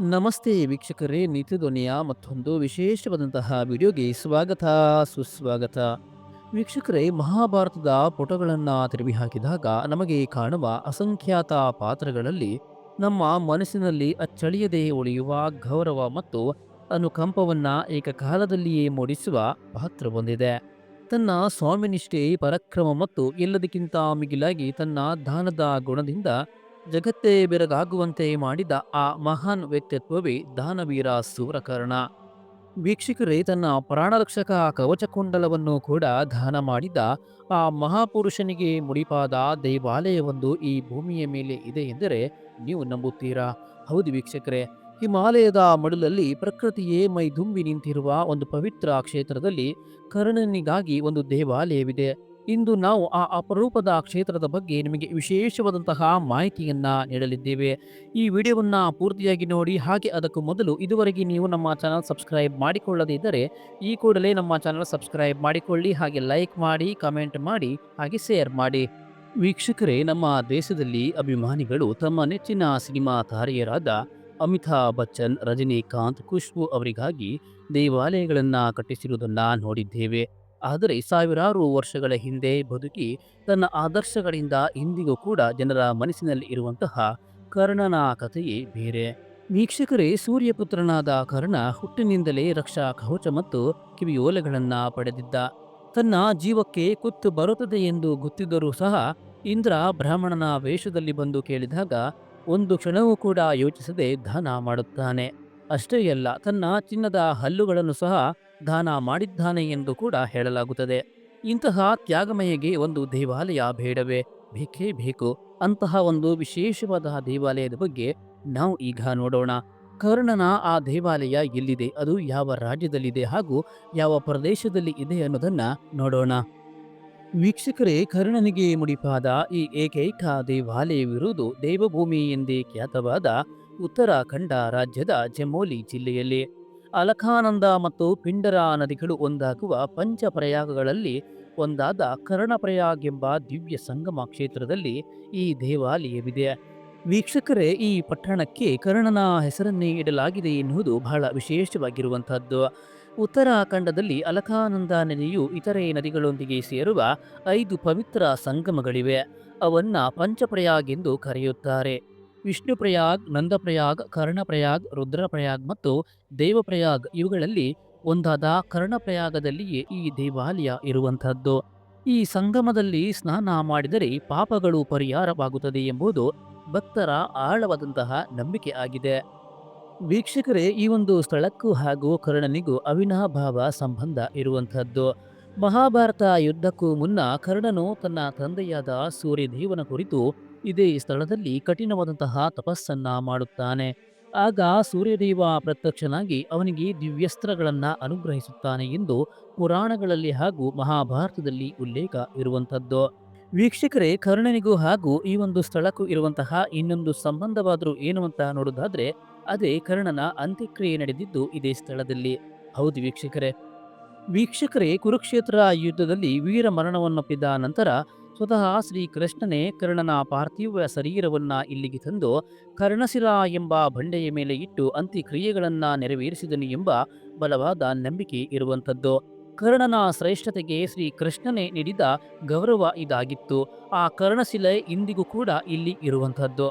ನಮಸ್ತೆ ವೀಕ್ಷಕರೇ ನಿತ್ಯ ಧ್ವನಿಯ ಮತ್ತೊಂದು ವಿಶೇಷವಾದಂತಹ ವಿಡಿಯೋಗೆ ಸ್ವಾಗತ, ಸುಸ್ವಾಗತ. ವೀಕ್ಷಕರೇ, ಮಹಾಭಾರತದ ಪುಟಗಳನ್ನು ತಿರುವಿ ಹಾಕಿದಾಗ ನಮಗೆ ಕಾಣುವ ಅಸಂಖ್ಯಾತ ಪಾತ್ರಗಳಲ್ಲಿ ನಮ್ಮ ಮನಸ್ಸಿನಲ್ಲಿ ಅಚ್ಚಳಿಯದೆ ಉಳಿಯುವ, ಗೌರವ ಮತ್ತು ಅನುಕಂಪವನ್ನು ಏಕಕಾಲದಲ್ಲಿಯೇ ಮೂಡಿಸುವ ಪಾತ್ರ ಹೊಂದಿದೆ. ತನ್ನ ಸ್ವಾಮಿನಿಷ್ಠೆ ಪರಾಕ್ರಮ ಮತ್ತು ಎಲ್ಲದಕ್ಕಿಂತ ಮಿಗಿಲಾಗಿ ತನ್ನ ದಾನದ ಗುಣದಿಂದ ಜಗತ್ತೇ ಬೆರಗಾಗುವಂತೆ ಮಾಡಿದ ಆ ಮಹಾನ್ ವ್ಯಕ್ತಿತ್ವವೇ ದಾನವೀರ ಸೂರಕರ್ಣ ವೀಕ್ಷಕರೇ, ತನ್ನ ಪ್ರಾಣರಕ್ಷಕ ಕವಚಕುಂಡಲವನ್ನು ಕೂಡ ದಾನ ಮಾಡಿದ ಆ ಮಹಾಪುರುಷನಿಗೆ ಮುಡಿಪಾದ ದೇವಾಲಯವೊಂದು ಈ ಭೂಮಿಯ ಮೇಲೆ ಇದೆ ಎಂದರೆ ನೀವು ನಂಬುತ್ತೀರಾ? ಹೌದು ವೀಕ್ಷಕರೇ, ಹಿಮಾಲಯದ ಮಡಲಲ್ಲಿ ಪ್ರಕೃತಿಯೇ ಮೈದುಂಬಿ ನಿಂತಿರುವ ಒಂದು ಪವಿತ್ರ ಕ್ಷೇತ್ರದಲ್ಲಿ ಕರ್ಣನಿಗಾಗಿ ಒಂದು ದೇವಾಲಯವಿದೆ. ಇಂದು ನಾವು ಆ ಅಪರೂಪದ ಕ್ಷೇತ್ರದ ಬಗ್ಗೆ ನಿಮಗೆ ವಿಶೇಷವಾದಂತಹ ಮಾಹಿತಿಯನ್ನ ನೀಡಲಿದ್ದೇವೆ. ಈ ವಿಡಿಯೋವನ್ನ ಪೂರ್ತಿಯಾಗಿ ನೋಡಿ, ಹಾಗೆ ಅದಕ್ಕೂ ಮೊದಲು ಇದುವರೆಗೆ ನೀವು ನಮ್ಮ ಚಾನಲ್ ಸಬ್ಸ್ಕ್ರೈಬ್ ಮಾಡಿಕೊಳ್ಳದೇ ಇದ್ದರೆ ಈ ಕೂಡಲೇ ನಮ್ಮ ಚಾನಲ್ ಸಬ್ಸ್ಕ್ರೈಬ್ ಮಾಡಿಕೊಳ್ಳಿ, ಹಾಗೆ ಲೈಕ್ ಮಾಡಿ, ಕಮೆಂಟ್ ಮಾಡಿ, ಹಾಗೆ ಶೇರ್ ಮಾಡಿ. ವೀಕ್ಷಕರೇ, ನಮ್ಮ ದೇಶದಲ್ಲಿ ಅಭಿಮಾನಿಗಳು ತಮ್ಮ ನೆಚ್ಚಿನ ಸಿನಿಮಾ ತಾರೆಯರಾದ ಅಮಿತಾಬ್ ಬಚ್ಚನ್, ರಜನಿಕಾಂತ್, ಖುಷ್ಬು ಅವರಿಗಾಗಿ ದೇವಾಲಯಗಳನ್ನು ಕಟ್ಟಿಸಿರುವುದನ್ನು ನೋಡಿದ್ದೇವೆ. ಆದರೆ ಸಾವಿರಾರು ವರ್ಷಗಳ ಹಿಂದೆ ಬದುಕಿ ತನ್ನ ಆದರ್ಶಗಳಿಂದ ಇಂದಿಗೂ ಕೂಡ ಜನರ ಮನಸ್ಸಿನಲ್ಲಿ ಇರುವಂತಹ ಕರ್ಣನ ಕಥೆಯೇ ಬೇರೆ. ವೀಕ್ಷಕರೇ, ಸೂರ್ಯಪುತ್ರನಾದ ಕರ್ಣ ಹುಟ್ಟಿನಿಂದಲೇ ರಕ್ಷಾ ಕವಚ ಮತ್ತು ಕಿವಿಯೋಲೆಗಳನ್ನು ಪಡೆದಿದ್ದ. ತನ್ನ ಜೀವಕ್ಕೆ ಕುತ್ತು ಬರುತ್ತದೆ ಎಂದು ಗೊತ್ತಿದ್ದರೂ ಸಹ ಇಂದ್ರ ಬ್ರಾಹ್ಮಣನ ವೇಷದಲ್ಲಿ ಬಂದು ಕೇಳಿದಾಗ ಒಂದು ಕ್ಷಣವೂ ಕೂಡ ಯೋಚಿಸದೆ ದಾನ ಮಾಡುತ್ತಾನೆ. ಅಷ್ಟೇ ಅಲ್ಲ, ತನ್ನ ಚಿನ್ನದ ಹಲ್ಲುಗಳನ್ನು ಸಹ ದಾನ ಮಾಡಿದ್ದಾನೆ ಎಂದು ಕೂಡ ಹೇಳಲಾಗುತ್ತದೆ. ಇಂತಹ ತ್ಯಾಗಮಯಗೆ ಒಂದು ದೇವಾಲಯ ಬೇಡವೇ? ಬೇಕೇ ಬೇಕು. ಅಂತಹ ಒಂದು ವಿಶೇಷವಾದ ದೇವಾಲಯದ ಬಗ್ಗೆ ನಾವು ಈಗ ನೋಡೋಣ. ಕರ್ಣನ ಆ ದೇವಾಲಯ ಎಲ್ಲಿದೆ? ಅದು ಯಾವ ರಾಜ್ಯದಲ್ಲಿದೆ? ಹಾಗೂ ಯಾವ ಪ್ರದೇಶದಲ್ಲಿ ಇದೆ ಅನ್ನೋದನ್ನು ನೋಡೋಣ. ವೀಕ್ಷಕರೇ, ಕರ್ಣನಿಗೆ ಮುಡಿಪಾದ ಈ ಏಕೈಕ ದೇವಾಲಯವಿರುವುದು ದೇವಭೂಮಿ ಎಂದೇ ಖ್ಯಾತವಾದ ಉತ್ತರಾಖಂಡ ರಾಜ್ಯದ ಜಮೋಲಿ ಜಿಲ್ಲೆಯಲ್ಲಿ. ಅಲಖಾನಂದ ಮತ್ತು ಪಿಂಡರ ನದಿಗಳು ಒಂದಾಗುವ ಪಂಚಪ್ರಯಾಗಗಳಲ್ಲಿ ಒಂದಾದ ಕರ್ಣಪ್ರಯಾಗ್ ಎಂಬ ದಿವ್ಯ ಸಂಗಮ ಕ್ಷೇತ್ರದಲ್ಲಿ ಈ ದೇವಾಲಯವಿದೆ. ವೀಕ್ಷಕರೇ, ಈ ಪಟ್ಟಣಕ್ಕೆ ಕರ್ಣನ ಹೆಸರನ್ನೇ ಇಡಲಾಗಿದೆ ಎನ್ನುವುದು ಬಹಳ ವಿಶೇಷವಾಗಿರುವಂತಹದ್ದು ಉತ್ತರಾಖಂಡದಲ್ಲಿ ಅಲಖಾನಂದ ನದಿಯು ಇತರೆ ನದಿಗಳೊಂದಿಗೆ ಸೇರುವ ಐದು ಪವಿತ್ರ ಸಂಗಮಗಳಿವೆ. ಅವನ್ನ ಪಂಚಪ್ರಯಾಗ್ ಎಂದು ಕರೆಯುತ್ತಾರೆ. ವಿಷ್ಣುಪ್ರಯಾಗ್, ನಂದಪ್ರಯಾಗ್, ಕರ್ಣಪ್ರಯಾಗ್, ರುದ್ರಪ್ರಯಾಗ್ ಮತ್ತು ದೇವಪ್ರಯಾಗ್ ಇವುಗಳಲ್ಲಿ ಒಂದಾದ ಕರ್ಣಪ್ರಯಾಗದಲ್ಲಿಯೇ ಈ ದೇವಾಲಯ ಇರುವಂತಹದ್ದು ಈ ಸಂಗಮದಲ್ಲಿ ಸ್ನಾನ ಮಾಡಿದರೆ ಪಾಪಗಳು ಪರಿಹಾರವಾಗುತ್ತದೆ ಎಂಬುದು ಭಕ್ತರ ಆಳವಾದಂತಹ ನಂಬಿಕೆ ಆಗಿದೆ. ವೀಕ್ಷಕರೇ, ಈ ಒಂದು ಸ್ಥಳಕ್ಕೂ ಹಾಗೂ ಕರ್ಣನಿಗೂ ಅವಿನಾಭಾವ ಸಂಬಂಧ ಇರುವಂತಹದ್ದು ಮಹಾಭಾರತ ಯುದ್ಧಕ್ಕೂ ಮುನ್ನ ಕರ್ಣನು ತನ್ನ ತಂದೆಯಾದ ಸೂರ್ಯದೇವನ ಕುರಿತು ಇದೇ ಸ್ಥಳದಲ್ಲಿ ಕಠಿಣವಾದಂತಹ ತಪಸ್ಸನ್ನ ಮಾಡುತ್ತಾನೆ. ಆಗ ಸೂರ್ಯದೇವ ಪ್ರತ್ಯಕ್ಷನಾಗಿ ಅವನಿಗೆ ದಿವ್ಯಸ್ತ್ರಗಳನ್ನು ಅನುಗ್ರಹಿಸುತ್ತಾನೆ ಎಂದು ಪುರಾಣಗಳಲ್ಲಿ ಹಾಗೂ ಮಹಾಭಾರತದಲ್ಲಿ ಉಲ್ಲೇಖ ಇರುವಂಥದ್ದು. ವೀಕ್ಷಕರೇ, ಕರ್ಣನಿಗೂ ಹಾಗೂ ಈ ಒಂದು ಸ್ಥಳಕ್ಕೂ ಇರುವಂತಹ ಇನ್ನೊಂದು ಸಂಬಂಧವಾದರೂ ಏನು ಅಂತ ನೋಡೋದಾದ್ರೆ, ಅದೇ ಕರ್ಣನ ಅಂತ್ಯಕ್ರಿಯೆ ನಡೆದಿದ್ದು ಇದೇ ಸ್ಥಳದಲ್ಲಿ. ಹೌದು ವೀಕ್ಷಕರೇ. ವೀಕ್ಷಕರೇ, ಕುರುಕ್ಷೇತ್ರ ಯುದ್ಧದಲ್ಲಿ ವೀರ ಮರಣವನ್ನಪ್ಪಿದ ನಂತರ ಸ್ವತಃ ಶ್ರೀ ಕೃಷ್ಣನೇ ಕರ್ಣನ ಪಾರ್ಥಿವ ಶರೀರವನ್ನ ಇಲ್ಲಿಗೆ ತಂದು ಕರ್ಣಶಿರ ಎಂಬ ಬಂಡೆಯ ಮೇಲೆ ಇಟ್ಟು ಅಂತ್ಯಕ್ರಿಯೆಗಳನ್ನ ನೆರವೇರಿಸಿದನು ಎಂಬ ಬಲವಾದ ನಂಬಿಕೆ ಇರುವಂಥದ್ದು. ಕರ್ಣನ ಶ್ರೇಷ್ಠತೆಗೆ ಶ್ರೀಕೃಷ್ಣನೇ ನೀಡಿದ ಗೌರವ ಇದಾಗಿತ್ತು. ಆ ಕರ್ಣಶಿಲೆ ಇಂದಿಗೂ ಕೂಡ ಇಲ್ಲಿ ಇರುವಂಥದ್ದು.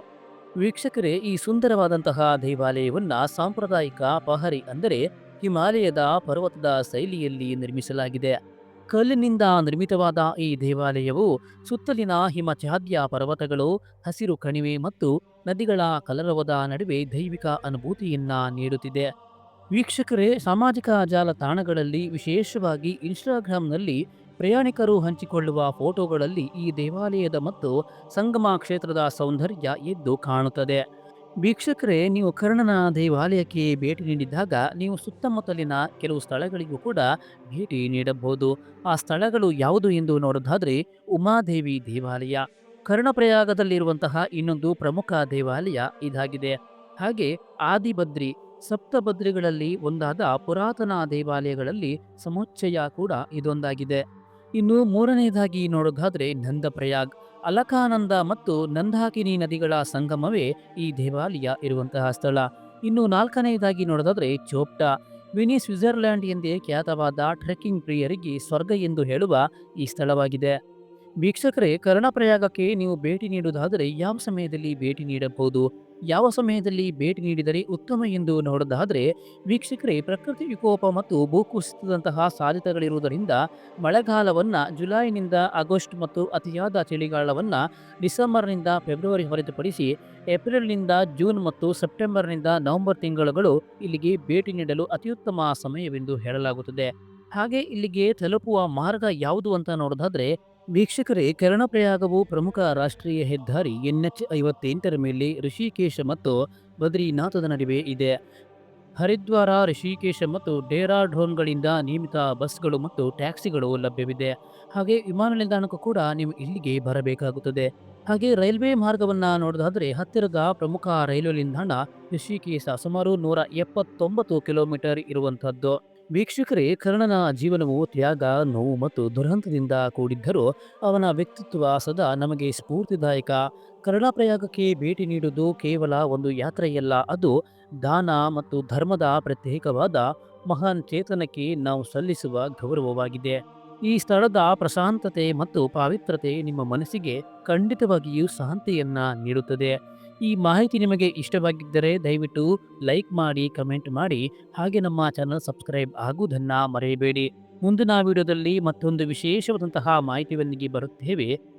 ವೀಕ್ಷಕರೇ, ಈ ಸುಂದರವಾದಂತಹ ದೇವಾಲಯವನ್ನ ಸಾಂಪ್ರದಾಯಿಕ ಪಹರಿ ಅಂದರೆ ಹಿಮಾಲಯದ ಪರ್ವತದ ಶೈಲಿಯಲ್ಲಿ ನಿರ್ಮಿಸಲಾಗಿದೆ. ಕಲ್ಲಿನಿಂದ ನಿರ್ಮಿತವಾದ ಈ ದೇವಾಲಯವು ಸುತ್ತಲಿನ ಹಿಮಚಾದ್ಯ ಪರ್ವತಗಳು, ಹಸಿರು ಕಣಿವೆ ಮತ್ತು ನದಿಗಳ ಕಲರವದ ನಡುವೆ ದೈವಿಕ ಅನುಭೂತಿಯನ್ನ ನೀಡುತ್ತಿದೆ. ವೀಕ್ಷಕರೇ, ಸಾಮಾಜಿಕ ಜಾಲತಾಣಗಳಲ್ಲಿ, ವಿಶೇಷವಾಗಿ ಇನ್ಸ್ಟಾಗ್ರಾಂನಲ್ಲಿ ಪ್ರಯಾಣಿಕರು ಹಂಚಿಕೊಳ್ಳುವ ಫೋಟೋಗಳಲ್ಲಿ ಈ ದೇವಾಲಯದ ಮತ್ತು ಸಂಗಮ ಕ್ಷೇತ್ರದ ಸೌಂದರ್ಯ ಎದ್ದು ಕಾಣುತ್ತದೆ. ವೀಕ್ಷಕರೇ, ನೀವು ಕರ್ಣನ ದೇವಾಲಯಕ್ಕೆ ಭೇಟಿ ನೀಡಿದಾಗ ನೀವು ಸುತ್ತಮುತ್ತಲಿನ ಕೆಲವು ಸ್ಥಳಗಳಿಗೂ ಕೂಡ ಭೇಟಿ ನೀಡಬಹುದು. ಆ ಸ್ಥಳಗಳು ಯಾವುದು ಎಂದು ನೋಡೋದಾದರೆ ಉಮಾದೇವಿ ದೇವಾಲಯ. ಕರ್ಣಪ್ರಯಾಗದಲ್ಲಿರುವಂತಹ ಇನ್ನೊಂದು ಪ್ರಮುಖ ದೇವಾಲಯ ಇದಾಗಿದೆ. ಹಾಗೆ ಆದಿಬದ್ರಿ ಸಪ್ತಭದ್ರಿಗಳಲ್ಲಿ ಒಂದಾದ ಪುರಾತನ ದೇವಾಲಯಗಳಲ್ಲಿ ಸಮುಚ್ಚಯ ಕೂಡ ಇದೊಂದಾಗಿದೆ. ಇನ್ನು ಮೂರನೆಯದಾಗಿ ನೋಡೋದಾದರೆ ನಂದಪ್ರಯಾಗ್. ಅಲಕಾನಂದ ಮತ್ತು ನಂದಾಕಿನಿ ನದಿಗಳ ಸಂಗಮವೇ ಈ ದೇವಾಲಯ ಇರುವಂತಹ ಸ್ಥಳ. ಇನ್ನು ನಾಲ್ಕನೆಯದಾಗಿ ನೋಡೋದಾದ್ರೆ ಚೋಪ್ಟಾ. ವಿನಿ ಸ್ವಿಟ್ಜರ್ಲ್ಯಾಂಡ್ ಎಂದೇ ಖ್ಯಾತವಾದ ಟ್ರೆಕ್ಕಿಂಗ್ ಪ್ರಿಯರಿಗೆ ಸ್ವರ್ಗ ಎಂದು ಹೇಳುವ ಈ ಸ್ಥಳವಾಗಿದೆ. ವೀಕ್ಷಕರೇ, ಕರ್ಣಪ್ರಯಾಗಕ್ಕೆ ನೀವು ಭೇಟಿ ನೀಡುವುದಾದರೆ ಯಾವ ಸಮಯದಲ್ಲಿ ಭೇಟಿ ನೀಡಬಹುದು? ಯಾವ ಸಮಯದಲ್ಲಿ ಭೇಟಿ ನೀಡಿದರೆ ಉತ್ತಮ ಎಂದು ನೋಡೋದಾದರೆ, ವೀಕ್ಷಕರೇ ಪ್ರಕೃತಿ ವಿಕೋಪ ಮತ್ತು ಭೂಕುಸಿತದಂತಹ ಸಾಧ್ಯತೆಗಳಿರುವುದರಿಂದ ಮಳೆಗಾಲವನ್ನು ಜುಲೈನಿಂದ ಆಗಸ್ಟ್ ಮತ್ತು ಅತಿಯಾದ ಚಳಿಗಾಲವನ್ನು ಡಿಸೆಂಬರ್ನಿಂದ ಫೆಬ್ರವರಿ ಹೊರತುಪಡಿಸಿ ಏಪ್ರಿಲ್ನಿಂದ ಜೂನ್ ಮತ್ತು ಸೆಪ್ಟೆಂಬರ್ನಿಂದ ನವೆಂಬರ್ ತಿಂಗಳುಗಳು ಇಲ್ಲಿಗೆ ಭೇಟಿ ನೀಡಲು ಅತ್ಯುತ್ತಮ ಸಮಯವೆಂದು ಹೇಳಲಾಗುತ್ತದೆ. ಹಾಗೆ ಇಲ್ಲಿಗೆ ತಲುಪುವ ಮಾರ್ಗ ಯಾವುದು ಅಂತ ನೋಡೋದಾದ್ರೆ ವೀಕ್ಷಕರೇ ಕರ್ಣಪ್ರಯಾಗವು ಪ್ರಮುಖ ರಾಷ್ಟ್ರೀಯ ಹೆದ್ದಾರಿ ಎನ್ ಎಚ್ ಐವತ್ತೆಂಟರ ಮೇಲೆ ಋಷಿಕೇಶ ಮತ್ತು ಬದ್ರಿನಾಥದ ನಡುವೆ ಇದೆ. ಹರಿದ್ವಾರ, ಋಷಿಕೇಶ ಮತ್ತು ಡೇರಾಡೋನ್ಗಳಿಂದ ನಿಯಮಿತ ಬಸ್ಗಳು ಮತ್ತು ಟ್ಯಾಕ್ಸಿಗಳು ಲಭ್ಯವಿದೆ. ಹಾಗೆ ವಿಮಾನ ನಿಲ್ದಾಣಕ್ಕೂ ಕೂಡ ನೀವು ಇಲ್ಲಿಗೆ ಬರಬೇಕಾಗುತ್ತದೆ. ಹಾಗೆ ರೈಲ್ವೆ ಮಾರ್ಗವನ್ನು ನೋಡೋದಾದರೆ ಹತ್ತಿರದ ಪ್ರಮುಖ ರೈಲ್ವೆ ನಿಲ್ದಾಣ ಋಷಿಕೇಶ ಸುಮಾರು ನೂರ ಎಪ್ಪತ್ತೊಂಬತ್ತು ಕಿಲೋಮೀಟರ್ ಇರುವಂತಹದ್ದು ವೀಕ್ಷಕರೇ, ಕರ್ಣನ ಜೀವನವು ತ್ಯಾಗ, ನೋವು ಮತ್ತು ದುರಂತದಿಂದ ಕೂಡಿದ್ದರೂ ಅವನ ವ್ಯಕ್ತಿತ್ವ ಸದಾ ನಮಗೆ ಸ್ಫೂರ್ತಿದಾಯಕ. ಕರ್ಣಪ್ರಯಾಗಕ್ಕೆ ಭೇಟಿ ನೀಡುವುದು ಕೇವಲ ಒಂದು ಯಾತ್ರೆಯಲ್ಲ, ಅದು ದಾನ ಮತ್ತು ಧರ್ಮದ ಪ್ರತ್ಯೇಕವಾದ ಮಹಾನ್ ಚೇತನಕ್ಕೆ ನಾವು ಸಲ್ಲಿಸುವ ಗೌರವವಾಗಿದೆ. ಈ ಸ್ಥಳದ ಪ್ರಶಾಂತತೆ ಮತ್ತು ಪಾವಿತ್ರತೆ ನಿಮ್ಮ ಮನಸ್ಸಿಗೆ ಖಂಡಿತವಾಗಿಯೂ ಶಾಂತಿಯನ್ನ ನೀಡುತ್ತದೆ. ಈ ಮಾಹಿತಿ ನಿಮಗೆ ಇಷ್ಟವಾಗಿದ್ದರೆ ದಯವಿಟ್ಟು ಲೈಕ್ ಮಾಡಿ, ಕಮೆಂಟ್ ಮಾಡಿ, ಹಾಗೆ ನಮ್ಮ ಚಾನಲ್ ಸಬ್ಸ್ಕ್ರೈಬ್ ಆಗುವುದನ್ನು ಮರೆಯಬೇಡಿ. ಮುಂದಿನ ವಿಡಿಯೋದಲ್ಲಿ ಮತ್ತೊಂದು ವಿಶೇಷವಾದಂತಹ ಮಾಹಿತಿಯೊಂದಿಗೆ ಬರುತ್ತೇವೆ.